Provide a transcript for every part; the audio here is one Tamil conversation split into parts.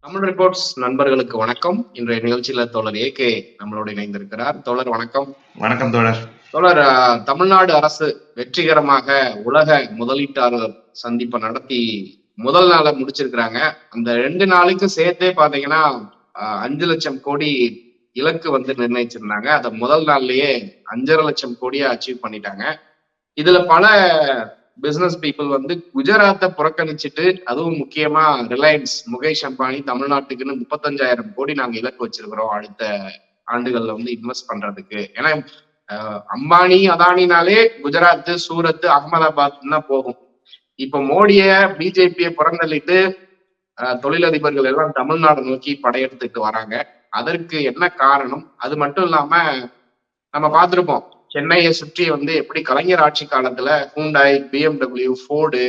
தமிழ் ரிப்போர்ட்ஸ் நண்பர்களுக்கு வணக்கம். இன்றைய நிகழ்ச்சியில தோழர் ஏகே நம்மளோட இணைந்திருக்கிறார். தோழர் வணக்கம். வணக்கம் தோழர். தோழர் தமிழ்நாடு அரசு வெற்றிகரமாக உலக முதலீட்டாளர் சந்திப்பை நடத்தி முதல் நாளை முடிச்சிருக்கிறாங்க. அந்த ரெண்டு நாளுக்கு சேர்த்தே பாத்தீங்கன்னா அஞ்சு லட்சம் கோடி இலக்கு வந்து நிர்ணயிச்சிருந்தாங்க. அதை முதல் நாள்லயே அஞ்சரை லட்சம் கோடியா அச்சீவ் பண்ணிட்டாங்க. இதுல பல பிசினஸ் பீப்புள் வந்து குஜராத்தை புறக்கணிச்சிட்டு அதுவும் முக்கியமா ரிலையன்ஸ் முகேஷ் அம்பானி தமிழ்நாட்டுக்குன்னு முப்பத்தஞ்சாயிரம் கோடி நாங்க இலக்கு வச்சிருக்கிறோம் அடுத்த ஆண்டுகள்ல வந்து இன்வெஸ்ட் பண்றதுக்கு. ஏன்னா அம்பானி அதானினாலே குஜராத் சூரத் அகமதாபாத் தான் போகும். இப்ப மோடிய பிஜேபியை புறந்தள்ளிட்டு அஹ், தொழிலதிபர்கள் எல்லாம் தமிழ்நாடு நோக்கி படையெடுத்துட்டு வராங்க. அதற்கு என்ன காரணம்? அது மட்டும் இல்லாம நம்ம பார்த்திருப்போம். சென்னையை சுற்றி வந்து எப்படி கலைஞர் ஆட்சி காலத்துல ஹூண்டாய் பிஎம்டபிள்யூ ஃபோர்டு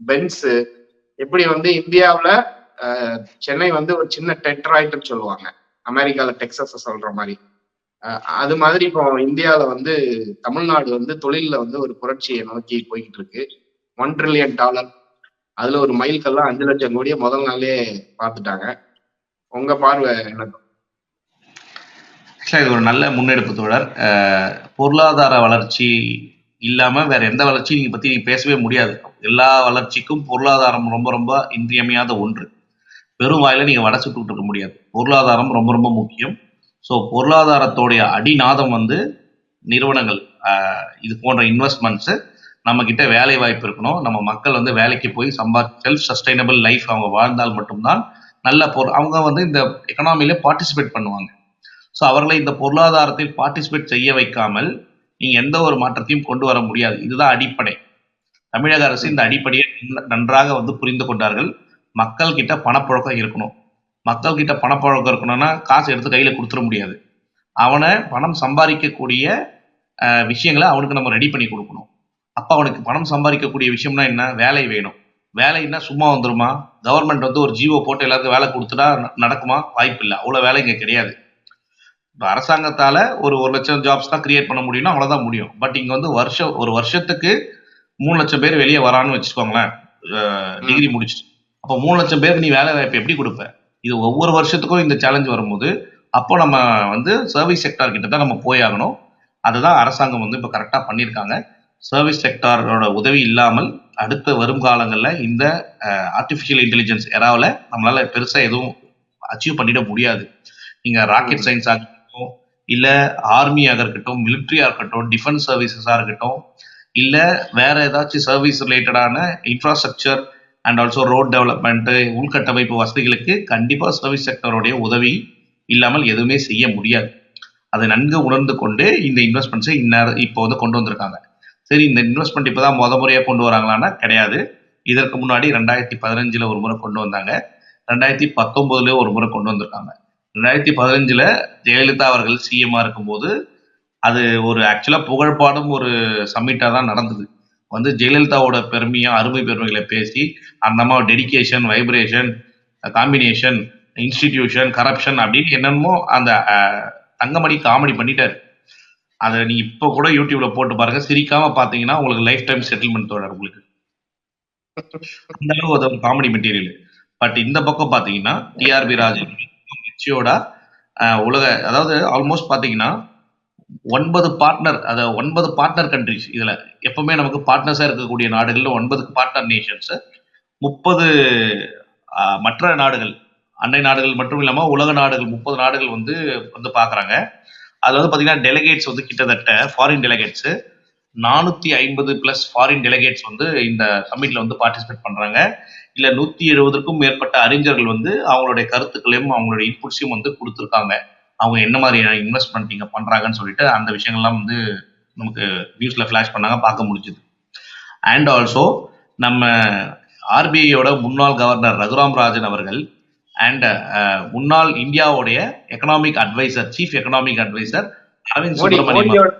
பென்ஸு எப்படி வந்து இந்தியாவில் சென்னை வந்து ஒரு சின்ன டெட்ராய்ட்னு சொல்லுவாங்க. அமெரிக்கால டெக்ஸஸை சொல்ற மாதிரி. அது மாதிரி இப்போ இந்தியாவில வந்து தமிழ்நாடு வந்து தொழிலில் வந்து ஒரு புரட்சியை நோக்கி போய்கிட்டு இருக்கு. ஒன் ட்ரில்லியன் டாலர் அதுல ஒரு மைல்கெல்லாம் அஞ்சு லட்சம் கோடியை முதல் நாளே பார்த்துட்டாங்க. உங்க பார்வை என்ன ஆக்சுவலாக இது ஒரு நல்ல முன்னெடுப்பு தொடர் பொருளாதார வளர்ச்சி இல்லாமல் வேற எந்த வளர்ச்சியும் நீங்கள் பற்றி நீங்கள் பேசவே முடியாது. எல்லா வளர்ச்சிக்கும் பொருளாதாரம் ரொம்ப ரொம்ப இன்றியமையாத ஒன்று. வெறும் வாயில நீங்கள் வடை சுட்டுக்கிட்டு இருக்க முடியாது. பொருளாதாரம் ரொம்ப ரொம்ப முக்கியம். ஸோ பொருளாதாரத்தோடைய அடிநாதம் வந்து நிறுவனங்கள். இது போன்ற இன்வெஸ்ட்மெண்ட்ஸு நம்மக்கிட்ட வேலை வாய்ப்பு இருக்கணும். நம்ம மக்கள் வந்து வேலைக்கு போய் சம்பா செல்ஃப் சஸ்டைனபிள் லைஃப் அவங்க வாழ்ந்தால் மட்டும்தான் நல்ல பொருள். அவங்க வந்து இந்த எக்கனாமியில பார்ட்டிசிபேட் பண்ணுவாங்க. ஸோ அவர்களை இந்த பொருளாதாரத்தில் பார்ட்டிசிபேட் செய்ய வைக்காமல் நீங்கள் எந்த ஒரு மாற்றத்தையும் கொண்டு வர முடியாது. இதுதான் அடிப்படை. தமிழக அரசு இந்த அடிப்படையை நன்றாக வந்து புரிந்து கொண்டார்கள். மக்கள் கிட்ட பணப்புழக்கம் இருக்கணும். மக்கள் கிட்ட பணப்புழக்கம் இருக்கணும்னா காசு எடுத்து கையில் கொடுத்துட முடியாது. அவனை பணம் சம்பாதிக்கக்கூடிய விஷயங்களை அவனுக்கு நம்ம ரெடி பண்ணி கொடுக்கணும். அப்போ அவனுக்கு பணம் சம்பாதிக்கக்கூடிய விஷயம்னா என்ன? வேலை வேணும். வேலைன்னா சும்மா வந்துருமா? கவர்மெண்ட் வந்து ஒரு ஜீவோ போட்டு எல்லாருக்கும் வேலை கொடுத்துட்டா நடக்குமா? வாய்ப்பு இல்லை அவ்வளோ வேலை இங்கே கிடையாது. இப்போ அரசாங்கத்தால ஒரு ஒரு லட்சம் ஜாப்ஸ் தான் கிரியேட் பண்ண முடியும்னா அவ்வளோதான் முடியும். பட் இங்க வந்து வருஷம் ஒரு வருஷத்துக்கு மூணு லட்சம் பேர் வெளியே வரான்னு வச்சுக்கோங்களேன். டிகிரி முடிச்சுட்டு. அப்போ மூணு லட்சம் பேருக்கு நீ வேலை வாய்ப்பு எப்படி கொடுப்ப? இது ஒவ்வொரு வருஷத்துக்கும் இந்த சேலஞ்ச் வரும்போது அப்போ நம்ம வந்து சர்வீஸ் செக்டார் கிட்ட தான் நம்ம போய் ஆகணும். அதுதான் அரசாங்கம் வந்து இப்போ கரெக்டாக பண்ணியிருக்காங்க. சர்வீஸ் செக்டாரோட உதவி இல்லாமல் அடுத்த வரும் காலங்களில் இந்த ஆர்டிஃபிஷியல் இன்டெலிஜென்ஸ் எராவில் நம்மளால பெருசாக எதுவும் அச்சீவ் பண்ணிட முடியாது. நீங்க ராக்கெட் சயின்ஸாக இருக்கட்டும் இல்லை ஆர்மியாக இருக்கட்டும் மிலிட்ரியாக இருக்கட்டும் டிஃபென்ஸ் சர்வீசஸாக இருக்கட்டும் இல்லை வேற ஏதாச்சும் சர்வீஸ் ரிலேட்டடான infrastructure and also road development உள்கட்டமைப்பு வசதிகளுக்கு கண்டிப்பாக சர்வீஸ் செக்டருடைய உதவி இல்லாமல் எதுவுமே செய்ய முடியாது. அதை நன்கு உணர்ந்து கொண்டு இந்த இன்வெஸ்ட்மெண்ட்ஸை இந்நேரம் இப்போ வந்து கொண்டு வந்திருக்காங்க. சரி இந்த இன்வெஸ்ட்மெண்ட் இப்போ தான் முத முறையாக கொண்டு வராங்களான்னா கிடையாது. இதற்கு முன்னாடி ரெண்டாயிரத்தி பதினஞ்சில் ஒரு முறை கொண்டு வந்தாங்க. ரெண்டாயிரத்தி பத்தொம்போதுலேயே ஒரு முறை கொண்டு வந்திருக்காங்க. ரெண்டாயிரத்தி பதினஞ்சில் ஜெயலலிதா அவர்கள் சிஎம்மாக இருக்கும்போது அது ஒரு ஆக்சுவலாக புகழ்பாடும் ஒரு சம்மிட்டாக தான் நடந்தது. வந்து ஜெயலலிதாவோட பெருமையாக அருமை பெருமைகளை பேசி அந்த அம்மா dedication vibration combination institution corruption அப்படின்னு என்னென்னமோ அந்த தங்கமணி காமெடி பண்ணிட்டாரு. அதை நீ இப்போ கூட யூடியூப்ல போட்டு பாருங்க. சிரிக்காம பாத்தீங்கன்னா உங்களுக்கு லைஃப் டைம் செட்டில்மெண்ட் தோழர் உங்களுக்கு. அந்த அளவுக்கு அது ஒரு காமெடி மெட்டீரியல் பட் இந்த பக்கம் பாத்தீங்கன்னா டிஆர்பி ராஜன் மெச்சியோட உலக அதாவது ஆல்மோஸ்ட் பார்த்தீங்கன்னா ஒன்பது பார்ட்னர் அதை ஒன்பது பார்ட்னர் கண்ட்ரிஸ் இதில் எப்பவுமே நமக்கு பார்ட்னர்ஸாக இருக்கக்கூடிய நாடுகளில் ஒன்பது பார்ட்னர் நேஷன்ஸ் முப்பது மற்ற நாடுகள் அண்டை நாடுகள் மட்டும் இல்லாமல் உலக நாடுகள் முப்பது நாடுகள் வந்து வந்து பார்க்குறாங்க அதில் வந்து பார்த்தீங்கன்னா டெலிகேட்ஸ் வந்து கிட்டத்தட்ட ஃபாரின் டெலிகேட்ஸு நானூற்றி ஐம்பது ப்ளஸ் ஃபாரின் டெலிகேட்ஸ் வந்து இந்த சம்மிட்டில் வந்து பார்ட்டிசிபேட் பண்ணுறாங்க இல்ல நூத்தி எழுபதுக்கும் மேற்பட்ட அறிஞர்கள் வந்து அவங்களுடைய கருத்துக்களையும் அவங்களுடைய இன்புட்ஸையும் வந்து கொடுத்துருக்காங்க. அவங்க என்ன மாதிரியான இன்வெஸ்ட்மெண்ட் இங்க பண்றாங்கன்னு சொல்லிட்டு அந்த விஷயங்கள்லாம் வந்து நமக்கு நியூஸ்ல ஃபிளாஷ் பண்ணாங்க பார்க்க முடிஞ்சுது. அண்ட் ஆல்சோ நம்ம ஆர்பிஐயோட முன்னாள் கவர்னர் ரகுராம் ராஜன் அவர்கள் அண்ட் முன்னாள் இந்தியாவுடைய economic adviser chief economic adviser Arvind Modi Subramaniam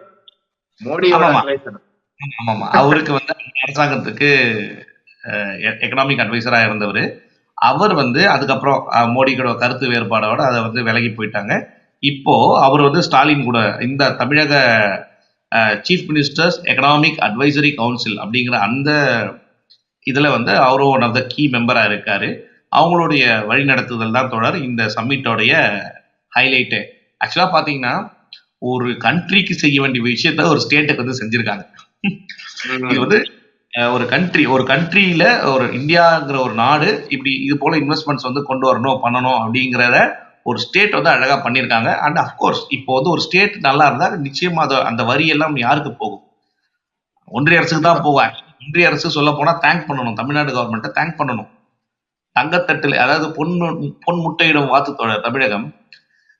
அவருக்கு வந்து அரசாங்கத்துக்கு எக்கனாமிக் அட்வைசராக இருந்தவர். அவர் வந்து அதுக்கப்புறம் மோடியோட கருத்து வேறுபாடோட அதை வந்து விலகி போயிட்டாங்க. இப்போ அவர் வந்து ஸ்டாலின் கூட இந்த தமிழக chief ministers economic advisory council அப்படிங்கிற அந்த இதில் வந்து அவரும் ஒன் ஆஃப் த கீ மெம்பராக இருக்கார். அவங்களுடைய வழிநடத்துதல் தான் தொடர். இந்த சம்மிட்டோடைய ஹைலைட்டு ஆக்சுவலாக பார்த்தீங்கன்னா ஒரு கண்ட்ரிக்கு செய்ய வேண்டிய விஷயத்த ஒரு ஸ்டேட்டுக்கு வந்து செஞ்சுருக்காங்க. இது வந்து ஒரு கண்ட்ரி ஒரு கண்ட்ரியில ஒரு இந்தியாங்கிற ஒரு நாடு இப்படி இது போல இன்வெஸ்ட்மெண்ட்ஸ் வந்து கொண்டு வரணும் பண்ணணும் அப்படிங்கிறத ஒரு ஸ்டேட் வந்து அழகா பண்ணியிருக்காங்க. அண்ட் அஃப்கோர்ஸ் இப்போ வந்து ஒரு ஸ்டேட் நல்லா இருந்தா நிச்சயமா அதை அந்த வரி எல்லாம் யாருக்கு போகும்? ஒன்றிய அரசுக்கு தான் போவேன் ஒன்றிய அரசு சொல்ல போனா தேங்க் பண்ணணும். தமிழ்நாடு கவர்மெண்ட்டை தேங்க் பண்ணணும். தங்கத்தட்டில் அதாவது பொன் பொன் முட்டையிடும் வாத்து தமிழகம்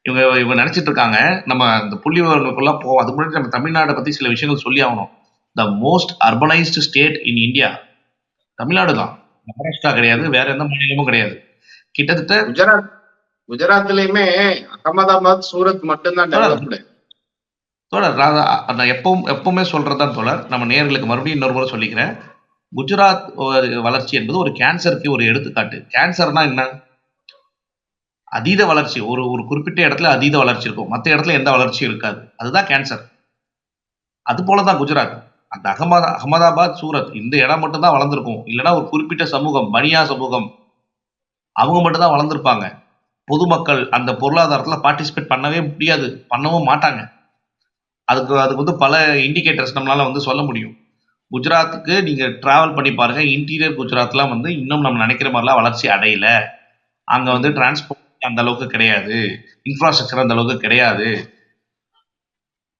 இவங்க இவங்க நினைச்சிட்டு இருக்காங்க. நம்ம இந்த புள்ளி விவரங்களுக்குள்ள போவோம். அதுக்கு முன்னாடி நம்ம தமிழ்நாடை பத்தி சில விஷயங்கள் சொல்லி ஆகணும். The most urbanised state in India Tamil Nadu தான் மகாராஷ்டிரா கிடையாது வேற எந்த மாநிலமும் கிடையாது. கிட்டத்தட்ட குஜராத் குஜராத்லயுமே அகமதாபாத் சூரத் மட்டும்தான் தோழர் நான் எப்பவும் எப்பவுமே சொல்றதுதான் தோழர். நம்ம நேர்களுக்கு மறுபடியும் இன்னொரு முறை சொல்லிக்கிறேன். குஜராத் வளர்ச்சி என்பது ஒரு கேன்சருக்கு ஒரு எடுத்துக்காட்டு. கேன்சர்னா என்ன? அதீத வளர்ச்சி. ஒரு ஒரு குறிப்பிட்ட இடத்துல அதீத வளர்ச்சி இருக்கும். மற்ற இடத்துல எந்த வளர்ச்சியும் இருக்காது. அதுதான் கேன்சர். அது போலதான் குஜராத். அந்த அகமதா அகமதாபாத் சூரத் இந்த இடம் மட்டும்தான் வளர்ந்துருக்கும். இல்லைன்னா ஒரு குறிப்பிட்ட சமூகம் பனியா சமூகம் அவங்க மட்டும் தான் வளர்ந்துருப்பாங்க. பொதுமக்கள் அந்த பொருளாதாரத்தில் பார்ட்டிசிபேட் பண்ணவே முடியாது. பண்ணவும் மாட்டாங்க. அதுக்கு அதுக்கு வந்து பல இண்டிகேட்டர்ஸ் நம்மளால வந்து சொல்ல முடியும். குஜராத்துக்கு நீங்கள் ட்ராவல் பண்ணி பாருங்க. இன்டீரியர் குஜராத்லாம் வந்து இன்னும் நம்ம நினைக்கிற மாதிரிலாம் வளர்ச்சி அடையல. அங்கே வந்து டிரான்ஸ்போர்ட் அந்த அளவுக்கு கிடையாது. இன்ஃப்ராஸ்ட்ரக்சர் அந்த அளவுக்கு கிடையாது.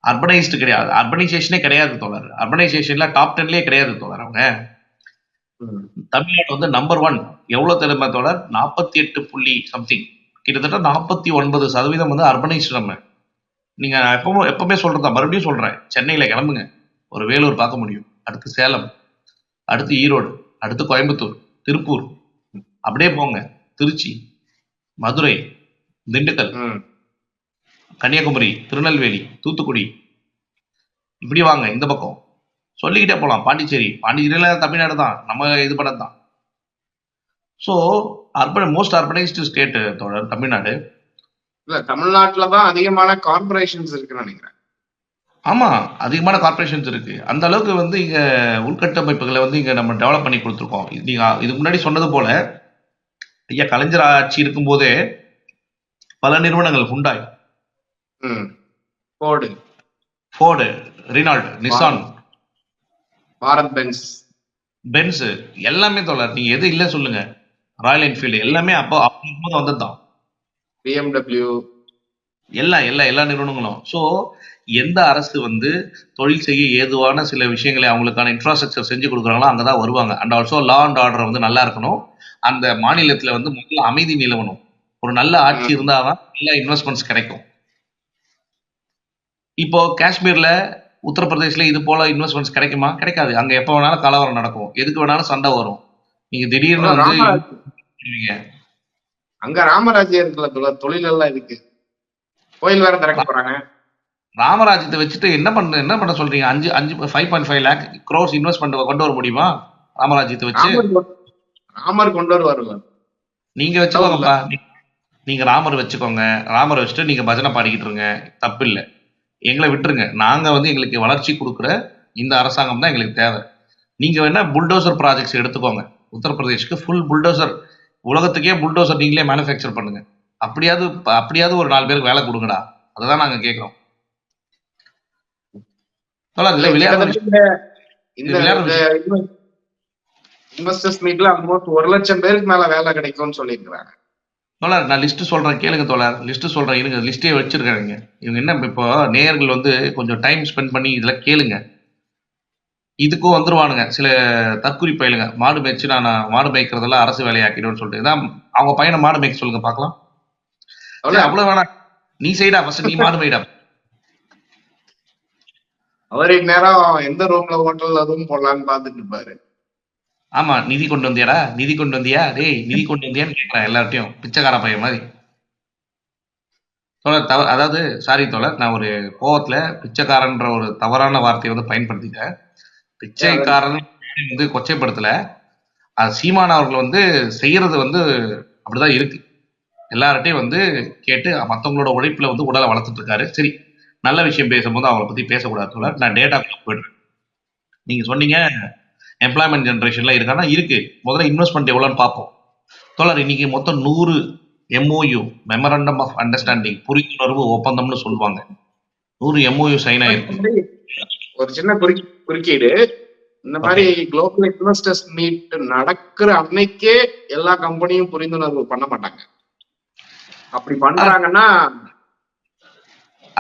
அர்பனைஸ்டு கிடையாது. அர்பனைசேஷனே கிடையாது தோழர். அர்பனைசேஷன்ல டாப் டென்லயே கிடையாது தோழர் அவங்க. தமிழ்நாடு வந்து நம்பர் ஒன் எவ்வளவு தெரியுமா தோழர்? நாற்பத்தி எட்டு புள்ளி சம்திங் கிட்டத்தட்ட நாற்பத்தி ஒன்பது சதவீதம் வந்து அர்பனைஸ்டு நம்ம. நீங்க எப்பவும் எப்பவுமே சொல்றதா மறுபடியும் சொல்றேன். சென்னையில கிளம்புங்க. ஒரு வேலூர் பார்க்க முடியும். அடுத்து சேலம். அடுத்து ஈரோடு. அடுத்து கோயம்புத்தூர். திருப்பூர். அப்படியே போங்க. திருச்சி. மதுரை. திண்டுக்கல். கன்னியாகுமரி திருநெல்வேலி தூத்துக்குடி. இப்படி வாங்க இந்த பக்கம். சொல்லிக்கிட்டே போலாம். பாண்டிச்சேரி. பாண்டிச்சேரியில தமிழ்நாடு தான். நம்ம இது பண்ணது தான். So urban most urbanised state தோழர் தமிழ்நாடு. இல்ல தமிழ்நாட்டுல தான் அதிகமான கார்பரேஷன்ஸ் இருக்குன்னு நினைக்கிறேன். ஆமா அதிகமான கார்பரேஷன்ஸ் இருக்கு. அந்த அளவுக்கு வந்து இங்க உள்கட்டமைப்புகளை வந்து இங்க நம்ம டெவலப் பண்ணி கொடுத்துருக்கோம். இது நீங்க இதுக்கு முன்னாடி சொன்னது போல ஐயா கலைஞர் ஆட்சி இருக்கும்போதே பல நிறுவனங்கள் ஹுண்டாய் ம். Ford Ford Renault Nissan. Bharat Benz. Benz எல்லாமே தோழர் நீங்க எது இல்லை சொல்லுங்க. ராயல் என்ஃபீல்டு எல்லாமே அப்போ அப்போ வந்தது தான் பிஎம்டபிள்யூ எல்லா எல்லா எல்லா நிறுவனங்களும். ஸோ எந்த அரசு வந்து தொழில் செய்ய ஏதுவான சில விஷயங்களை அவங்களுக்கான இன்ஃப்ராஸ்ட்ரக்சர் செஞ்சு கொடுக்குறாங்களோ அங்கே தான் வருவாங்க. And also law and order வந்து நல்லா இருக்கணும். அந்த மாநிலத்தில் வந்து முதல்ல அமைதி நிலவணும். ஒரு நல்ல ஆட்சி இருந்தால் தான் நல்ல இன்வெஸ்ட்மெண்ட்ஸ் கிடைக்கும். இப்போ காஷ்மீர்ல உத்தரப்பிரதேஷ்ல இது போல இன்வெஸ்ட்மெண்ட்ஸ் கிடைக்குமா? கிடைக்காது. அங்க எப்போ வேணாலும் கலவரம் நடக்கும். எதுக்கு வேணாலும் சண்டை வரும். நீங்க திடீர்னு வந்து. அங்க ராமராஜ்யம் இருக்குல்ல தொழில் எல்லாம் இருக்கு. கோயில் வேற திறக்க போறாங்க. ராமராஜ்யத்தை வச்சுட்டு என்ன பண்ண என்ன பண்ண சொல்றீங்க? அஞ்சு அஞ்சு five point five lakh crores investment கொண்டு வர முடியுமா? ராமராஜ்யத்தை வச்சு. ராமர் கொண்டு வருவாருல்ல நீங்க வச்சுக்கோங்கப்பா. நீங்க ராமர் வச்சுக்கோங்க. ராமரை வச்சுட்டு நீங்க பஜனை பாடிக்கிட்டு இருங்க. தப்பு இல்லை எங்களை விட்டுருங்க. நாங்க வந்து எங்களுக்கு வளர்ச்சி கொடுக்குற இந்த அரசாங்கம் தான் எங்களுக்கு தேவை. நீங்க வேணா புல்டோசர் ப்ராஜெக்ட்ஸ் எடுத்துக்கோங்க. உத்தரப்பிரதேஷ்க்கு ஃபுல் புல்டோசர் உலகத்துக்கே புல்டோசர் நீங்களே மேனுஃபேக்சர் பண்ணுங்க. அப்படியாவது அப்படியாவது ஒரு நாலு பேருக்கு வேலை கொடுங்கடா. அதை தான் நாங்க கேட்குறோம். இன்வெஸ்டர்ஸ் மீட்ல ஆல்மோஸ்ட் ஒரு லட்சம் பேருக்கு மேல வேலை கிடைக்கும்னு சொல்லியிருக்கிறாங்க. தோழர் நான் லிஸ்ட் சொல்றேன் கேளுங்க தோழர். லிஸ்ட் சொல்றேன் இருங்க. லிஸ்டே வச்சிருக்காங்க. இவங்க என்ன இப்போ நேயர்கள் வந்து கொஞ்சம் டைம் ஸ்பெண்ட் பண்ணி இதுல கேளுங்க. இதுக்கும் வந்துருவானுங்க. சில தற்குறி பயிலுங்க மாடு மேய்ச்சு நான் மாடு மேய்க்கிறதெல்லாம் அரசு வேலையாக்கிடுவேன்னு சொல்லிட்டு. இதான் அவங்க பையனை மாடு மேய்க்க சொல்லுங்க பார்க்கலாம். அவ்வளவு வேணாம். நீ செய்டா ஃபர்ஸ்ட் நீ மாடு மேய்டா. அவர் இந்நேரம் எந்த ரூம்ல ஹோட்டல்ல ரூம் போடலான்னு பாத்துட்டு இருப்பாரு. ஆமா நிதி கொண்டு வந்தியாடா? நிதி கொண்டு வந்தியா? டேய் நிதி கொண்டு வந்தியான்னு கேட்கறேன் எல்லார்ட்டையும். பிச்சைக்கார பையன் மாதிரி. தோழர் தவ அதாவது சாரி தோழர் நான் ஒரு கோவத்துல பிச்சைக்காரன்ற ஒரு தவறான வார்த்தையை வந்து பயன்படுத்திட்டேன். பிச்சைக்காரன் வந்து கொச்சைப்படுத்தல. அது சீமான் அவர்கள் வந்து செய்யறது வந்து அப்படிதான் இருக்கு. எல்லார்ட்டையும் வந்து கேட்டு மத்தவங்களோட உழைப்புல வந்து உடலை வளர்த்துட்டு இருக்காரு. சரி நல்ல விஷயம் பேசும்போது அவங்கள பத்தி பேசக்கூடாது தோழர். நான் டேட்டா போயிடுறேன். நீங்க சொன்னீங்க எம்ப்ளாய்மெண்ட் ஜென்ரேஷன்லாம் இருக்கான்னா இருக்கு. முதல்ல இன்வெஸ்ட்மெண்ட் எவ்வளோன்னு பார்ப்போம். தோழர் இன்னைக்கு மொத்தம் நூறு எம்ஓயு மெமரண்டம் ஆஃப் அண்டர்ஸ்டாண்டிங் புரிந்துணர்வு ஒப்பந்தம்னு சொல்லுவாங்க. நூறு எம்ஓயு சைன் ஆயிருக்கு. ஒரு சின்ன குறுக்கி குறுக்கீடு. இந்த மாதிரி குளோபல் இன்வெஸ்டர்ஸ் மீட் நடக்கிற அன்னைக்கே எல்லா கம்பெனியும் புரிந்துணர்வு பண்ண மாட்டாங்க. அப்படி பண்றாங்கன்னா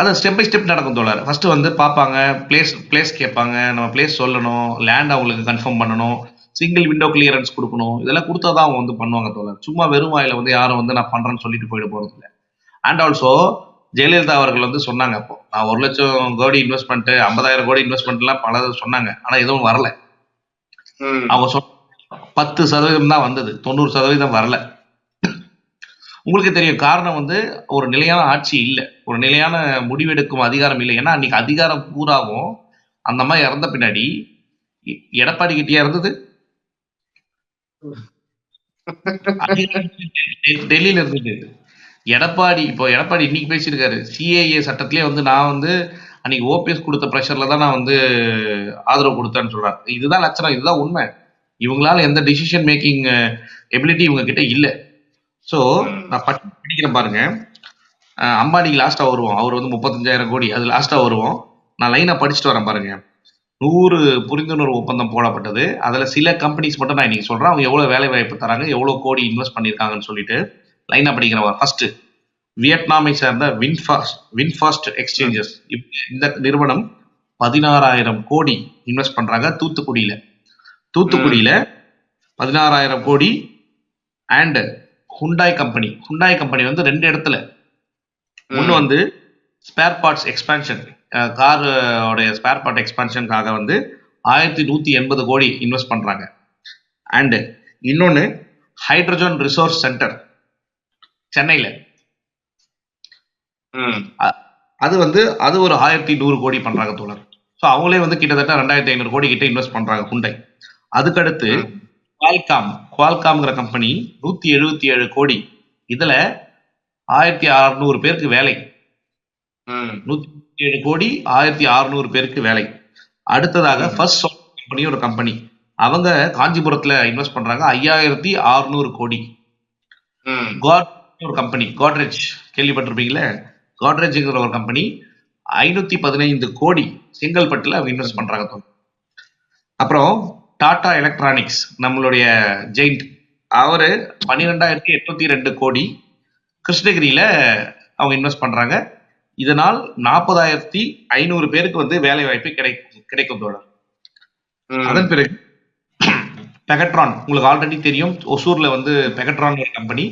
அது ஸ்டெப் பை ஸ்டெப் நடக்கும் தோழர். ஃபர்ஸ்ட் வந்து பார்ப்பாங்க பிளேஸ் பிளேஸ் கேட்பாங்க நம்ம பிளேஸ் சொல்லணும் லேண்ட் அவங்களுக்கு கன்ஃபார்ம் பண்ணணும் சிங்கிள் விண்டோ கிளியரன்ஸ் கொடுக்கணும் இதெல்லாம் கொடுத்தா தான் அவங்க வந்து பண்ணுவாங்க தோழர். சும்மா வெறும் வாயில வந்து யாரும் வந்து நான் பண்றேன்னு சொல்லிட்டு போயிட போறது இல்லை. அண்ட் ஆல்சோ ஜெயலலிதா அவர்கள் வந்து சொன்னாங்க அப்போ நான் ஒரு லட்சம் கோடி இன்வெஸ்ட்மெண்ட் ஐம்பதாயிரம் கோடி இன்வெஸ்ட்மெண்ட்லாம் பல சொன்னாங்க. ஆனா எதுவும் வரல. அவங்க சொன்ன பத்து சதவீதம் தான் வந்தது. தொண்ணூறு சதவீதம் வரல. உங்களுக்கு தெரியும் காரணம் வந்து ஒரு நிலையான ஆட்சி இல்லை. ஒரு நிலையான முடிவெடுக்கும் அதிகாரம் இல்லை. ஏன்னா அன்னைக்கு அதிகாரம் பூராவும் அந்த மாதிரி இறந்த பின்னாடி எடப்பாடி கிட்டயா இருந்தது? டெல்லியில இருந்தது. எடப்பாடி இப்போ எடப்பாடி இன்னைக்கு பேசியிருக்காரு. சிஏஏ சட்டத்திலே வந்து நான் வந்து அன்னைக்கு ஓபிஎஸ் கொடுத்த ப்ரெஷர்ல தான் நான் வந்து ஆதரவு கொடுத்தேன்னு சொல்றாரு. இதுதான் லட்சணம். இதுதான் உண்மை. இவங்களால எந்த டிசிஷன் மேக்கிங் எபிலிட்டி இவங்க கிட்ட இல்ல. ஸோ நான் பட்டி படிக்கிறேன் பாருங்க. அம்பானிக்கு லாஸ்டா வருவோம். அவர் வந்து முப்பத்தஞ்சாயிரம் கோடி. அது லாஸ்டா வருவோம். நான் லைனா படிச்சுட்டு வரேன் பாருங்க. நூறு புரிந்துணர்வு ஒப்பந்தம் போடப்பட்டது. அதுல சில கம்பெனிஸ் மட்டும் நான் இன்னைக்கு சொல்றேன். அவங்க எவ்வளவு வேலை வாய்ப்பு தராங்க எவ்வளவு கோடி இன்வெஸ்ட் பண்ணிருக்காங்கன்னு சொல்லிட்டு லைனா படிக்கிறேன் ஃபர்ஸ்ட் வியட்நாமை சேர்ந்த வின்ஃபாஸ்ட் வின்ஃபாஸ்ட் எக்ஸ்சேஞ்சஸ் இந்த நிறுவனம் பதினாறாயிரம் கோடி இன்வெஸ்ட் பண்றாங்க தூத்துக்குடியில. தூத்துக்குடியில பதினாறாயிரம் கோடி and Hyundai company Hyundai company வந்து ரெண்டு இடத்துல. ஒன்று வந்து ஸ்பேர் பார்ட்ஸ் எக்ஸ்பான்ஷன் கார் உடைய ஸ்பேர் பார்ட் எக்ஸ்பான்ஷனுக்காக வந்து ஆயிரத்தி நூத்தி எண்பது கோடி இன்வெஸ்ட் பண்றாங்க. அண்ட் இன்னொன்னு ஹைட்ரஜன் ரிசோர்ஸ் சென்டர் சென்னையில. அது வந்து அது ஒரு ஆயிரத்தி நூறு கோடி பண்றாங்க தோழர். ஸோ அவங்களே வந்து கிட்டத்தட்ட ரெண்டாயிரத்தி ஐநூறு கோடி கிட்ட இன்வெஸ்ட் பண்றாங்க ஹுண்டை அதுக்கடுத்து குவால்காம் குவால்காம்ங்கிற கம்பெனி நூத்தி எழுபத்தி ஏழு கோடி. இதுல ஆயிரத்தி அறுநூறு பேருக்கு வேலை. நூத்தி ஏழு கோடி ஆயிரத்தி அறுநூறு பேருக்கு வேலை. அடுத்ததாக. ஃபர்ஸ்ட் கம்பெனி ஒரு கம்பெனி அவங்க காஞ்சிபுரத்துல இன்வெஸ்ட் பண்றாங்க ஐயாயிரத்தி அறுநூறு கோடி. ஒரு கம்பெனி காட்ரேஜ் கேள்விப்பட்டிருப்பீங்களே? காட்ரேஜ்ங்கிற ஒரு கம்பெனி ஐநூத்தி பதினைந்து கோடி செங்கல்பட்டுல அவங்க இன்வெஸ்ட் பண்றாங்க. அப்புறம் டாடா எலக்ட்ரானிக்ஸ் நம்மளுடைய ஜெயிண்ட். அவரு பன்னிரெண்டாயிரத்தி எட்நூத்தி ரெண்டு கோடி கிருஷ்ணகிரியில அவங்க இன்வெஸ்ட் பண்றாங்க. இதனால் நாற்பதாயிரத்தி ஐநூறு பேருக்கு வந்து வேலை வாய்ப்பு கிடைக்கும் கிடைக்கும் தோழர் அதன் பிறகு பெகட்ரான் உங்களுக்கு ஆல்ரெடி தெரியும் ஒசூர்ல வந்து பெகட்ரான் ஒரு கம்பெனி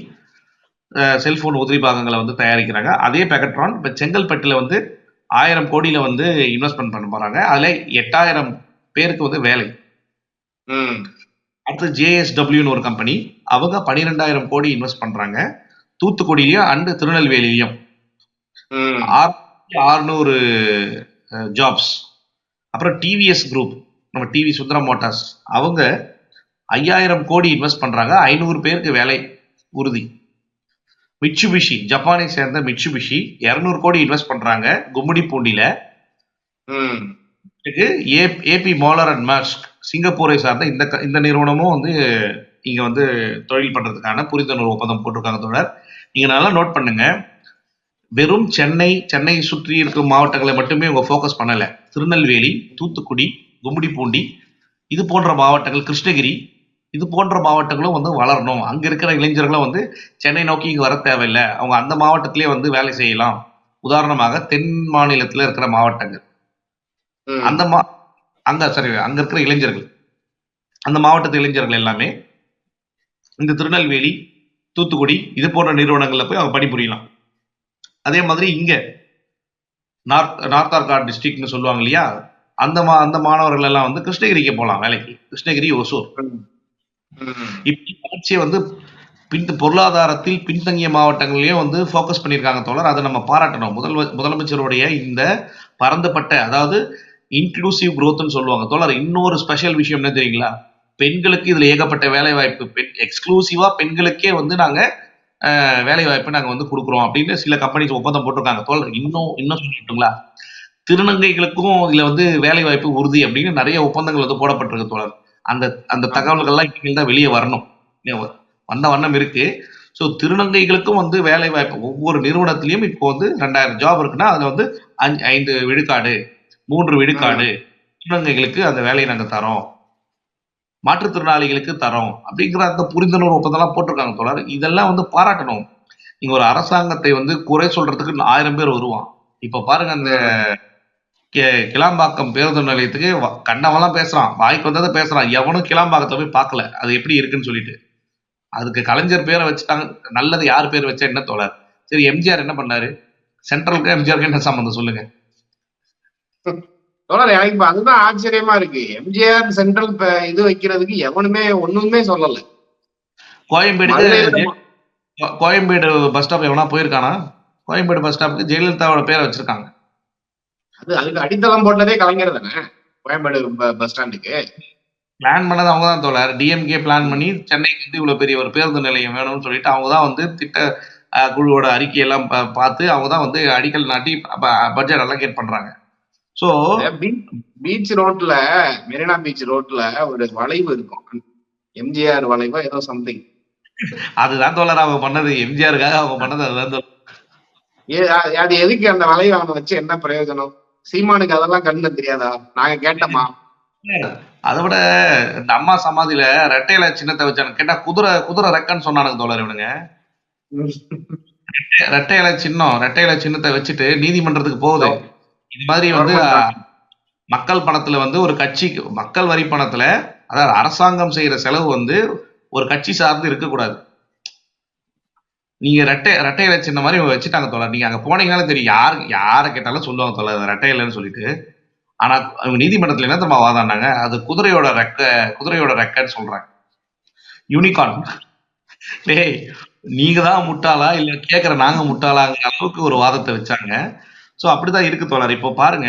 செல்போன் உதிரி பாகங்களை வந்து தயாரிக்கிறாங்க. அதே பெகட்ரான் இப்ப செங்கல்பட்டுல வந்து ஆயிரம் கோடியில வந்து இன்வெஸ்ட்மெண்ட் பண்ண போறாங்க. அதுல எட்டாயிரம் பேருக்கு வந்து வேலை. ம், அடுத்து ஜேஎஸ்டபிள்யூன்னு ஒரு கம்பெனி அவங்க பன்னிரெண்டாயிரம் கோடி இன்வெஸ்ட் பண்றாங்க. தூத்துக்குடியிலயும் அண்ட் திருநெல்வேலியிலையும். ம், ஆயிரத்தி அறுநூறு ஜாப்ஸ் அப்புறம் டிவிஎஸ் குரூப் நம்ம டிவி சுந்தரம் மோட்டார்ஸ் அவங்க ஐயாயிரம் கோடி இன்வெஸ்ட் பண்றாங்க. ஐநூறு பேருக்கு வேலை உறுதி. மிட்சுபிஷி ஜப்பானை சேர்ந்த மிட்சுபிஷி இருநூறு கோடி இன்வெஸ்ட் பண்றாங்க. கும்மிடி பூண்டியில ம், ஏபி மோலர் அண்ட் மாஸ்க் சிங்கப்பூரை சார்ந்த இந்த இந்த நிறுவனமும் வந்து இங்க வந்து தொழில் பண்றதுக்கான புரிந்துணர்வு ஒப்பந்தம் போட்டிருக்காங்க தோழர். நீங்க நல்லா நோட் பண்ணுங்க. வெறும் சென்னை சென்னை சுற்றி இருக்கும் மாவட்டங்களை மட்டுமே இவங்க ஃபோக்கஸ் பண்ணல. திருநெல்வேலி தூத்துக்குடி கும்மிடிப்பூண்டி இது போன்ற மாவட்டங்கள் கிருஷ்ணகிரி இது போன்ற மாவட்டங்களும் வந்து வளரணும். அங்க இருக்கிற இளைஞர்களும் வந்து சென்னை நோக்கி இங்க வர தேவையில்லை. அவங்க அந்த மாவட்டத்திலே வந்து வேலை செய்யலாம். உதாரணமாக தென் மாநிலத்துல இருக்கிற மாவட்டங்கள். அந்த மா அங்க சரி அங்க இருக்கிற இளைஞர்கள் அந்த மாவட்டத்து இளைஞர்கள் எல்லாமே இந்த திருநெல்வேலி தூத்துக்குடி இது போன்ற நிறுவனங்கள்ல போய் அவங்க பணிபுரியலாம் அதே மாதிரி இங்க நார்த் நார்த் ஆர்காட் டிஸ்ட்ரிக்ட்னு சொல்லுவாங்க இல்லையா? அந்த மா அந்த மாணவர்கள் எல்லாம் வந்து கிருஷ்ணகிரிக்கு போகலாம் வேலைக்கு. கிருஷ்ணகிரி ஒசூர். இப்படி வளர்ச்சியை வந்து பின் பொருளாதாரத்தில் பின்தங்கிய மாவட்டங்களையும் வந்து ஃபோக்கஸ் பண்ணியிருக்காங்க தோழர். அதை நம்ம பாராட்டணும். முதல் முதலமைச்சருடைய இந்த பரந்துபட்ட அதாவது இன்க்ளூசிவ் growthன்னு சொல்லுவாங்க. தோழர் இன்னொரு ஸ்பெஷல் விஷயம் என்ன தெரியுங்களா? பெண்களுக்கு இதுல ஏகப்பட்ட வேலை வாய்ப்பு பெண் எக்ஸ்க்ளூசிவா பெண்களுக்கே வந்து நாங்க வேலை வாய்ப்பு நாங்க வந்து கொடுக்குறோம் அப்படின்னு சில கம்பெனிஸ் ஒப்பந்தம் போட்டிருக்காங்க. தோழர் இன்னும் இன்னும் சொல்லிட்டுங்களா? திருநங்கைகளுக்கும் இதுல வந்து வேலை வாய்ப்பு உறுதி அப்படின்னு நிறைய ஒப்பந்தங்கள் வந்து போடப்பட்டிருக்கு தோழர். அந்த அந்த தகவல்கள்லாம் இனிமேல் தான் வெளியே வரணும். வந்த வண்ணம் இருக்கு. ஸோ திருநங்கைகளுக்கும் வந்து வேலை வாய்ப்பு ஒவ்வொரு நிறுவனத்திலையும் இப்போ வந்து ரெண்டாயிரம் ஜாப் இருக்குன்னா அதுல வந்து அஞ்சு ஐந்து விழுக்காடு. மூன்று விழுக்காடு திருநங்கைகளுக்கு அந்த வேலையை நாங்க தரோம். மாற்றுத்திறனாளிகளுக்கு தரோம். அப்படிங்கிற அந்த புரிந்துணர்வு ஒப்பந்தம்லாம் போட்டிருக்காங்க தோழர். இதெல்லாம் வந்து பாராட்டணும். நீங்க ஒரு அரசாங்கத்தை வந்து குறை சொல்றதுக்கு ஆயிரம் பேர் வருவான். இப்ப பாருங்க அந்த கி- கிளாம்பாக்கம் பேருந்து நிலையத்துக்கு கண்டவன்லாம் பேசுறான். வாய்க்கு வந்ததை பேசுறான். எவனும் கிளாம்பாக்கத்தை போய் பார்க்கல. அது எப்படி இருக்குன்னு சொல்லிட்டு. அதுக்கு கலைஞர் பேரை வச்சுட்டாங்க. நல்லது யார் பேர் வச்சா என்ன தோழர்? சரி எம்ஜிஆர் என்ன பண்ணாரு? சென்ட்ரலுக்கு எம்ஜிஆருக்கு என்ன சம்பந்தம் சொல்லுங்க. எனக்கு இப்ப அதுதான் ஆச்சரியமா இருக்கு. எம்ஜிஆர் சென்ட்ரல் இது வைக்கிறதுக்கு எவனுமே ஒண்ணுமே சொல்லல. கோயம்பேடுக்கு மதுரையில ஜெ- கோ- கோயம்பேடு பஸ் ஸ்டாப் எவனா போயிருக்கானா? கோயம்பேடு பஸ் ஸ்டாப்புக்கு ஜெயலலிதாவோட பேரை வச்சிருக்காங்க. அது அதுக்கு அடித்தளம் போட்டதே கலைஞர் தானே? கோயம்பேடு பஸ் ஸ்டாண்டுக்கு பிளான் பண்ணது அவங்க தான் தோழர் டிஎம்கே பிளான் பண்ணி சென்னைக்கு வந்து இவ்வளவு பெரிய ஒரு பேருந்து நிலையம் வேணும்னு சொல்லிட்டு அவங்க தான் வந்து திட்ட குழுவோட அறிக்கையெல்லாம் பார்த்து அவங்க தான் வந்து அடிக்கல் நாட்டி பட்ஜெட் அலோகேட் பண்றாங்க. ஸோ பீச் ரோட்ல மெரினா பீச் ரோட்ல ஒரு வளைவு இருக்கும். எம்ஜிஆர் வளைவா ஏதோ சம்திங் அதுதான் தோழர் அவங்க பண்ணது. எம்ஜிஆருக்காக அவங்க பண்ணது அதுதான் தோழர். அது எதுக்கு அந்த வளைவு அவனை வச்சு என்ன பிரயோஜனம்? சீமானுக்கு அதெல்லாம் கண்ணு தெரியாதா? நாங்க கேட்டோமா அதை விட இந்த அம்மா சமாதியில ரெட்டையில சின்னத்தை வச்சானு கேட்டா குதிரை குதிரை ரெக்கன்னு சொன்னானுங்க தோழர் இவனுங்க. ரெட்டை இலை சின்னம் ரெட்டை இலை சின்னத்தை வச்சுட்டு நீதிமன்றத்துக்கு போகுது. இது மாதிரி வந்து மக்கள் பணத்துல வந்து ஒரு கட்சிக்கு மக்கள் வரி பணத்துல அதாவது அரசாங்கம் செய்யற செலவு வந்து ஒரு கட்சி சார்ந்து இருக்கக்கூடாது. நீங்க ரெட்டை ரெட்டை இலை சின்ன மாதிரி வச்சுட்டாங்க தோழர். நீங்க அங்க போனீங்கனாலே தெரியும். யார் யாரை கேட்டாலும் சொல்லுவாங்க தோழர் ரெட்டை இலைன்னு சொல்லிட்டு. ஆனா அவங்க நீதிமன்றத்துல என்ன தம்மா வாதாடினாங்க? அது குதிரையோட ரெக்க குதிரையோட ரெக்கைன்னு சொல்றாங்க. யூனிகார்ன் டேய் நீங்க தான் முட்டாளா? இல்ல கேக்குற நாங்க முட்டாளாங்கிற அளவுக்கு ஒரு வாதத்தை வச்சாங்க. ஸோ அப்படிதான் இருக்கு தோழர். இப்போ பாருங்க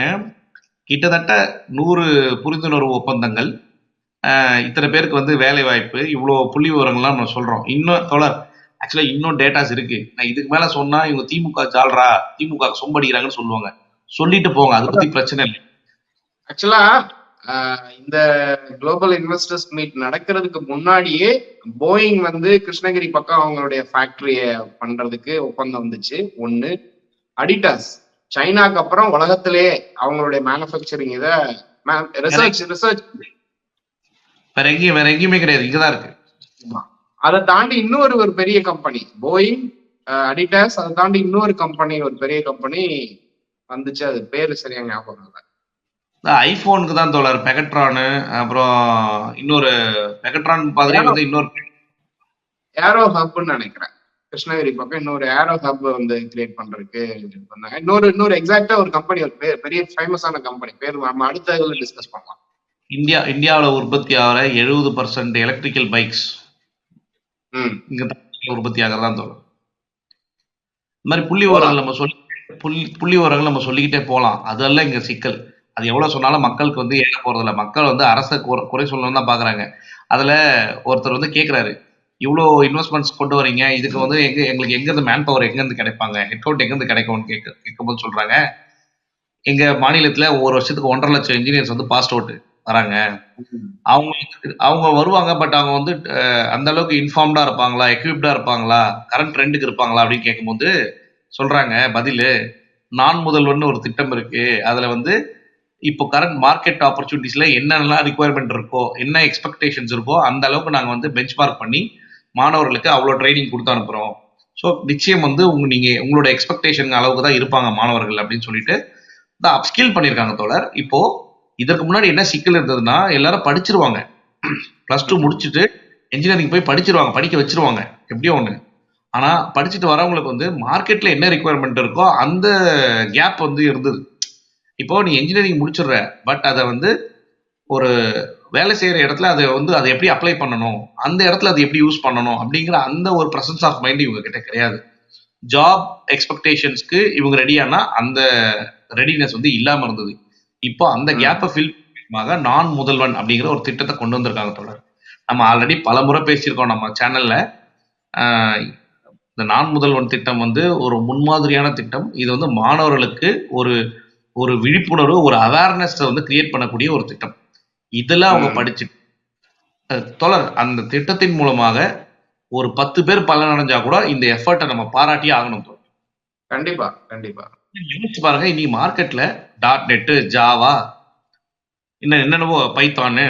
கிட்டத்தட்ட நூறு புரிந்துணர்வு ஒப்பந்தங்கள் இத்தனை பேருக்கு வந்து வேலை வாய்ப்பு இவ்வளோ புள்ளி விவரங்கள்லாம் நம்ம சொல்றோம். இன்னும் தோழர் ஆக்சுவலாக இன்னும் டேட்டாஸ் இருக்கு. நான் இதுக்கு மேல சொன்னா இவங்க திமுக ஜால்ரா திமுக சொம்படிக்கிறாங்கன்னு சொல்லுவாங்க. சொல்லிட்டு போங்க அதை பத்தி பிரச்சனை இல்லை. ஆக்சுவலா இந்த குளோபல் இன்வெஸ்டர்ஸ் மீட் நடக்கிறதுக்கு முன்னாடியே போயிங் வந்து கிருஷ்ணகிரி பக்கம் அவங்களுடைய ஃபேக்டரிய பண்றதுக்கு ஒப்பந்தம் வந்துச்சு. ஒன்னு அடிடாஸ் சைனாக்கு அப்புறம் உலகத்திலே அவங்களுடைய மேனுஃபேக்சரிங் இத ரிசர்ச் ரிசர்ச் வேற எங்கேயும் வேற எங்கேயுமே கிடையாது. இங்கதான் இருக்கு. அதை தாண்டி இன்னொரு ஒரு பெரிய கம்பெனி போயிங் அடிடாஸ் அதை தாண்டி இன்னொரு கம்பெனி ஒரு பெரிய கம்பெனி வந்துச்சு. அது பேரு சரியா ஞாபகம் இல்லை ஐபோனுக்கு தான் தோழர். பெகட்ரானு அப்புறம் இன்னொரு பெகட்ரான் மாதிரி வந்து இன்னொரு ஏரோ ஹப்னு நினைக்கிறேன். கிருஷ்ணகிரி பக்கம் இன்னொரு ஏரோ ஹப் வந்து கிரியேட் பண்றதுக்கு பண்ணாங்க இன்னொரு இன்னொரு எக்ஸாக்டா ஒரு கம்பெனி ஒரு பெ- பெரிய ஃபேமஸான கம்பெனி பேர் நம்ம அடுத்த இதுல டிஸ்கஸ் பண்ணலாம். இந்தியா இந்தியாவில் உற்பத்தி ஆகிற எழுபது பர்சன்ட் எலக்ட்ரிக்கல் பைக்ஸ் இங்க உற்பத்தி ஆகிறதா தோணும். இந்த மாதிரி புள்ளி விவரங்கள் நம்ம சொல்லி புள்ளி புள்ளி விவரங்கள் நம்ம சொல்லிக்கிட்டே போகலாம். அதெல்லாம் இங்க சிக்கல். அது எவ்வளவு சொன்னாலும் மக்களுக்கு வந்து ஏற போறதில்ல. மக்கள் வந்து அரசை குறை- குறை சொல்லணும்னு தான் பாக்குறாங்க. அதுல ஒருத்தர் வந்து கேக்குறாரு. இவ்வளோ இன்வெஸ்ட்மெண்ட்ஸ் கொண்டு வரீங்க? இதுக்கு வந்து எங்க எங்களுக்கு எங்கேருந்து மேன் பவர் எங்கேருந்து கிடைப்பாங்க? ஹெட் அவுட் எங்கேருந்து கிடைக்கும்னு கேட்க கேட்கும்போது சொல்கிறாங்க எங்கள் மாநிலத்தில் ஒவ்வொரு வருஷத்துக்கு ஒன்றரை லட்சம் இன்ஜினியர்ஸ் வந்து பாஸ் அவுட் வராங்க. அவங்களுக்கு அவங்க வருவாங்க பட் அவங்க வந்து அந்த அளவுக்கு இன்ஃபார்ம்டா இருப்பாங்களா? எக்யூப்டா இருப்பாங்களா? கரண்ட் ட்ரெண்டுக்கு இருப்பாங்களா? அப்படின்னு கேட்கும்போது சொல்றாங்க பதில் நான் முதல்வன் ஒரு திட்டம் இருக்கு. அதுல வந்து இப்போ கரண்ட் மார்க்கெட் ஆப்பர்ச்சுனிட்டிஸ்ல என்னென்னலாம் ரிக்குவயர்மெண்ட் இருக்கோ என்ன எக்ஸ்பெக்டேஷன்ஸ் இருக்கோ அந்த அளவுக்கு நாங்கள் வந்து பெஞ்ச் மார்க் பண்ணி மாணவர்களுக்கு அவ்வளோ ட்ரைனிங் கொடுத்து அனுப்புகிறோம் ஸோ நிச்சயம் வந்து உங்க நீங்கள் உங்களோட எக்ஸ்பெக்டேஷன் அளவுக்கு தான் இருப்பாங்க மாணவர்கள் அப்படின்னு சொல்லிட்டு தான் அப்ஸ்கில் பண்ணியிருக்காங்க தோழர். இப்போ இதற்கு முன்னாடி என்ன சிக்கல் இருந்ததுன்னா எல்லாரும் படிச்சிருவாங்க. ப்ளஸ் டூ முடிச்சுட்டு இன்ஜினியரிங் போய் படிச்சிருவாங்க படிக்க வச்சிருவாங்க. எப்படியோ ஒன்று ஆனால் படிச்சுட்டு வரவங்களுக்கு வந்து மார்க்கெட்டில் என்ன ரெக்குவயர்மெண்ட் இருக்கோ அந்த கேப் வந்து இருந்தது. இப்போ நீ இன்ஜினியரிங் முடிச்சிடுற பட் அதை வந்து ஒரு வேலை செய்யற இடத்துல அதை வந்து அதை எப்படி அப்ளை பண்ணணும்? அந்த இடத்துல அதை எப்படி யூஸ் பண்ணணும்? அப்படிங்கிற அந்த ஒரு பிரசன்ஸ் ஆஃப் மைண்ட் இவங்க கிட்ட கிடையாது. ஜாப் எக்ஸ்பெக்டேஷன்ஸ்க்கு இவங்க ரெடியானா அந்த ரெடினஸ் வந்து இல்லாம இருந்தது. இப்போ அந்த. கேப்பை ஃபில் மாக நான் முதல்வன் அப்படிங்கிற ஒரு திட்டத்தை கொண்டு வந்திருக்காங்க தொடர் நம்ம ஆல்ரெடி பல முறை பேசியிருக்கோம் நம்ம சேனல்ல இந்த நான் முதல்வன் திட்டம் வந்து ஒரு முன்மாதிரியான திட்டம். இது வந்து மாணவர்களுக்கு ஒரு ஒரு விழிப்புணர்வு ஒரு அவேர்னஸ் வந்து கிரியேட் பண்ணக்கூடிய ஒரு திட்டம். இதெல்லாம் அவங்க. படிச்சு தோழர் அந்த திட்டத்தின் மூலமாக ஒரு பத்து பேர் பலனடைஞ்சா கூட இந்த எஃபர்ட்டை நம்ம பாராட்டியே ஆகணும் தோழர் கண்டிப்பா கண்டிப்பா. யோசிச்சு பாருங்க இன்னைக்கு மார்க்கெட்ல டாட் நெட்டு ஜாவா இன்னும் என்னென்னவோ பைத்தானு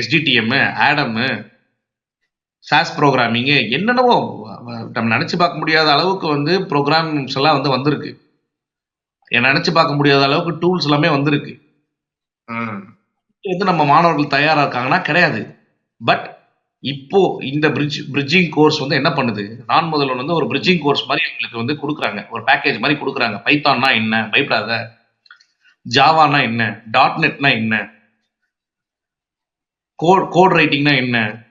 எஸ்டிடிஎம் ஆடமு சாஸ் ப்ரோக்ராமிங்கு என்னென்னவோ நம்ம நினைச்சு பார்க்க முடியாத அளவுக்கு வந்து ப்ரோக்ராம்ஸ் எல்லாம் வந்து வந்திருக்கு. நினைச்சு பார்க்க முடியாத அளவுக்கு டூல்ஸ் எல்லாமே வந்திருக்கு. வந்து நம்ம மாணவர்கள் தயாரா இருக்காங்கன்னா கிடையாது. பட் இப்போ இந்த பிரிட்ஜ் பிரிட்ஜிங் கோர்ஸ் வந்து என்ன பண்ணுது? நான் முதல்வன் வந்து ஒரு பிரிட்ஜிங் கோர்ஸ் மாதிரி எங்களுக்கு வந்து கொடுக்குறாங்க. ஒரு பேக்கேஜ் மாதிரி கொடுக்குறாங்க. பைத்தான்னா என்ன? பயப்படாத ஜாவானா என்ன? டாட் நெட்னா என்ன? கோட் கோட் ரைட்டிங்னா என்ன?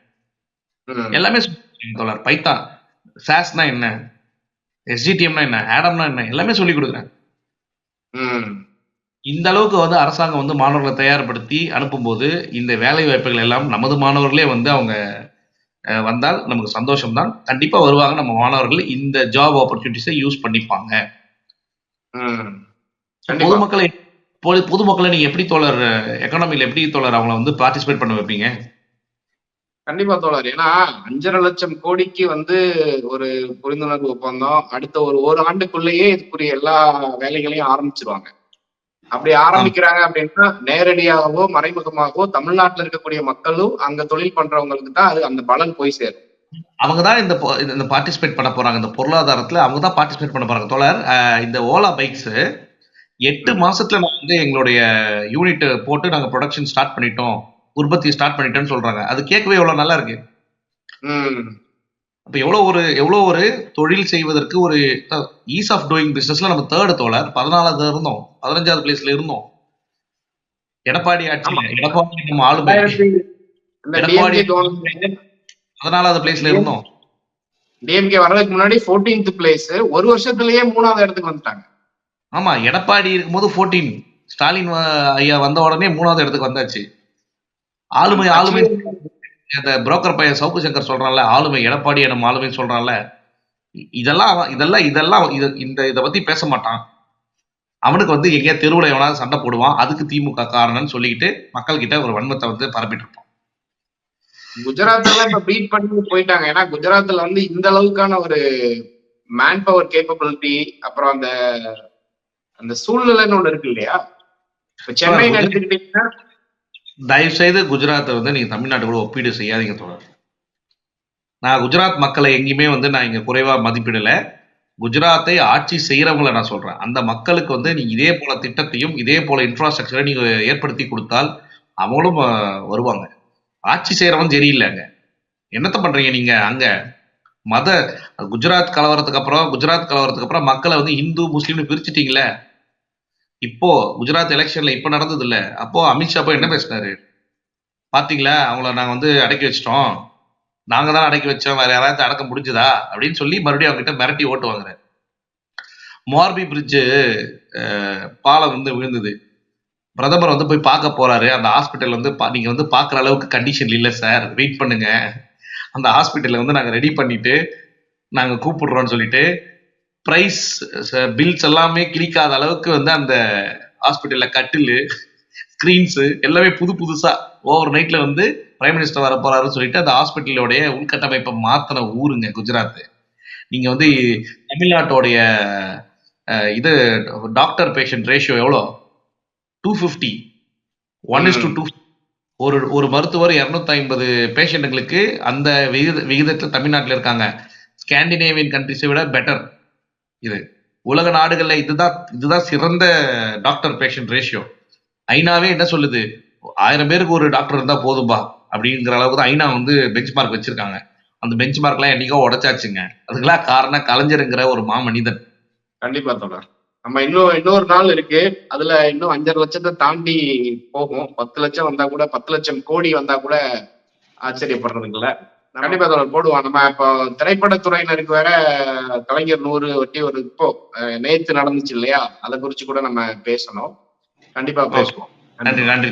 எல்லாமே தோழர். பைத்தான் சாஸ்னா என்ன? எஸ்ஜிடிஎம்னா என்ன? ஆடம்னா என்ன? எல்லாமே சொல்லி கொடுக்குறாங்க. ம். இந்த அளவுக்கு வந்து அரசாங்கம் வந்து மாணவர்களை தயார்படுத்தி அனுப்பும்போது இந்த வேலை வாய்ப்புகள் எல்லாம் நமது மாணவர்களே வந்து அவங்க வந்தால் நமக்கு சந்தோஷம் தான் கண்டிப்பா வருவாங்க. நம்ம மாணவர்கள் இந்த ஜாப் ஆப்பர்ச்சுனிட்டிஸை யூஸ் பண்ணிப்பாங்க. பொதுமக்களை பொது- பொதுமக்களை நீங்க எப்படி தோழர் எக்கனாமில எப்படி தோழர் அவங்கள வந்து பார்ட்டிசிபேட் பண்ண வைப்பீங்க? கண்டிப்பா தோழர். ஏன்னா அஞ்சரை லட்சம் கோடிக்கு வந்து ஒரு புரிந்துணர்வு ஒப்பந்தம். அடுத்த ஒரு ஒரு ஆண்டுக்குள்ளேயே இதுக்குரிய எல்லா வேலைகளையும் ஆரம்பிச்சிருவாங்க. அப்படி ஆரம்பிக்கிறாங்க அப்படின்னா நேரடியாகவோ மறைமுகமாகவோ தமிழ்நாட்டுல இருக்கக்கூடிய மக்களும் அங்க தொழில் பண்றவங்களுக்கு தான் அது அந்த பலன் போய் சேரும். அவங்க தான் இந்த இந்த- பார்ட்டிசிபேட் பண்ண போறாங்க. இந்த பொருளாதாரத்துல அவங்க தான் பார்ட்டிசிபேட் பண்ண போறாங்க. தோழர் இந்த ஓலா பைக்ஸ் எட்டு மாசத்துல நாங்க வந்து எங்களுடைய யூனிட் போட்டு நாங்க ப்ரொடக்ஷன் ஸ்டார்ட் பண்ணிட்டோம். உற்பத்தி ஸ்டார்ட் பண்ணிட்டோம்னு சொல்றாங்க. அது கேட்கவே எவ்வளவு நல்லா இருக்கு. ம். அப்ப எவ்வளவு ஒரு எவ்வளவு ஒரு தொழில் செய்வதற்கு ஒரு ஈஸ் ஆஃப் டூயிங் பிசினஸ்ல நம்ம தேர்டு தோழர் பதினாலாவது இருந்தோம் பதினஞ்சாவது பிளேஸ்ல இருந்தோம். எடப்பாடி ஆட்சியில எடப்பாடி நம்ம ஆளுமை. எடப்பாடி பதினாலாவது பிளேஸ்ல இருந்தோம். டிஎம்கே வர்றதுக்கு முன்னாடி 14th பிளேஸ் ஒரு வருஷத்துலயே மூணாவது இடத்துக்கு வந்துட்டாங்க. ஆமா எடப்பாடி இருக்கும்போது 14 ஸ்டாலின் ஐயா வந்த உடனே மூணாவது இடத்துக்கு வந்தாச்சு. ஆளுமை ஆளுமை. அந்த புரோக்கர் பையன் சவுக்கு சங்கர் சொல்றான்ல ஆளுமை எடப்பாடி எனும் ஆளுமை சொல்றான்ல இதெல்லாம் இதெல்லாம் இதெல்லாம் இது இந்த இதை பத்தி பேச மாட்டான். அவனுக்கு வந்து எங்கேயா தெருவுல எவனாவது சண்டை போடுவான் அதுக்கு திமுக காரணம்னு சொல்லிக்கிட்டு மக்கள் கிட்ட ஒரு வன்மத்தை வந்து பரப்பிட்டு இருப்பான். குஜராத் எல்லாம் இப்ப பீட் பண்ணி போயிட்டாங்க. ஏன்னா குஜராத்ல வந்து இந்த அளவுக்கான ஒரு மேன் பவர் கேப்பபிலிட்டி அப்புறம் அந்த அந்த சூழ்நிலைன்னு ஒண்ணு இருக்கு இல்லையா? இப்ப சென்னைன்னு எடுத்துக்கிட்டீங்கன்னா தயவு செய்து குஜராத்தை வந்து நீங்கள் தமிழ்நாட்டு கூட ஒப்பீடு செய்யாதீங்க தொடர் நான் குஜராத் மக்களை எங்கேயுமே வந்து நான் இங்கே குறைவாக மதிப்பிடலை. குஜராத்தை ஆட்சி செய்கிறவங்கள நான் சொல்கிறேன் அந்த மக்களுக்கு வந்து நீங்கள் இதே போல் திட்டத்தையும் இதே போல் இன்ஃப்ராஸ்ட்ரக்சரை நீங்கள் ஏற்படுத்தி கொடுத்தால் அவங்களும் வருவாங்க. ஆட்சி செய்கிறவன் சரியில்லைங்க. என்னத்த பண்ணுறீங்க நீங்கள் அங்கே? மத குஜராத் கலவரத்துக்கு அப்புறம் குஜராத் கலவரத்துக்கு அப்புறம் மக்களை வந்து இந்து முஸ்லீம்னு பிரிச்சுட்டீங்களே? இப்போ குஜராத் எலெக்ஷன்ல இப்ப நடந்தது இல்ல அப்போ அமித்ஷா போய் என்ன பேசினாரு? பாத்தீங்களா? அவங்கள நாங்க வந்து அடக்கி வச்சிட்டோம். நாங்க தான் அடக்கி வச்சோம். வேற யாராவது அடக்க முடிஞ்சுதா? அப்படின்னு சொல்லி மறுபடியும் அவங்க கிட்ட மிரட்டி ஓட்டு வாங்குறாரு. மார்பி பிரிட்ஜு பாலம் வந்து விழுந்தது. பிரதமர் வந்து போய் பார்க்க போறாரு. அந்த ஹாஸ்பிட்டல் வந்து பா- நீங்க வந்து பார்க்குற அளவுக்கு கண்டிஷன் இல்லை சார் வெயிட் பண்ணுங்க. அந்த ஹாஸ்பிட்டலை வந்து நாங்க ரெடி பண்ணிட்டு நாங்க கூப்பிடுறோம்னு சொல்லிட்டு ப்ரைஸ் பில்ஸ் எல்லாமே கிளிக்காத அளவுக்கு வந்து அந்த ஹாஸ்பிட்டல்ல கட்டிலு ஸ்கிரீன்ஸ் எல்லாமே புது புதுசா ஓவர் நைட்ல வந்து பிரைம் மினிஸ்டர் வர போறாருன்னு சொல்லிட்டு அந்த ஹாஸ்பிட்டலோடைய உள்கட்டமைப்பை மாத்தின ஊருங்க குஜராத். நீங்க வந்து தமிழ்நாட்டோடைய இது டாக்டர் பேஷண்ட் ரேஷியோ எவ்வளோ? Two fifty one is to two ஒரு ஒரு மருத்துவர் இரநூத்தி ஐம்பது பேஷண்ட்டுங்களுக்கு அந்த விகித விகிதத்தில் தமிழ்நாட்டில் இருக்காங்க. ஸ்காண்டினேவியன் கண்ட்ரிஸை விட பெட்டர் இது உலக நாடுகள்ல இதுதான் இதுதான் சிறந்த டாக்டர் பேஷண்ட் ரேஷியோ ஐநாவே என்ன சொல்லுது? ஆயிரம் பேருக்கு ஒரு டாக்டர் இருந்தா போதும்பா அப்படிங்கிற அளவுக்கு தான் ஐநா வந்து பெஞ்ச் மார்க் வச்சிருக்காங்க. அந்த பெஞ்ச் மார்க்லாம் என்னைக்கோ உடைச்சாச்சுங்க. அதுக்கெல்லாம் காரணம் கலைஞருங்கிற ஒரு மாமனிதன். கண்டிப்பா தொடர் நம்ம இன்னும் இன்னொரு நாள் இருக்கு. அதுல இன்னும் அஞ்சரை லட்சத்தை தாண்டி போகும். பத்து லட்சம் வந்தா கூட பத்து லட்சம் கோடி வந்தா கூட ஆச்சரியப்படுறதுங்களை. கண்டிப்பா தொடர் போடுவோம். நம்ம இப்போ திரைப்படத்துறையினருக்கு வேற கலைஞர் நூறு ஒட்டி ஒரு இப்போ நேத்து நடந்துச்சு இல்லையா? அதை குறிச்சு கூட நம்ம பேசணும். கண்டிப்பா பேசுவோம். நன்றி நன்றி.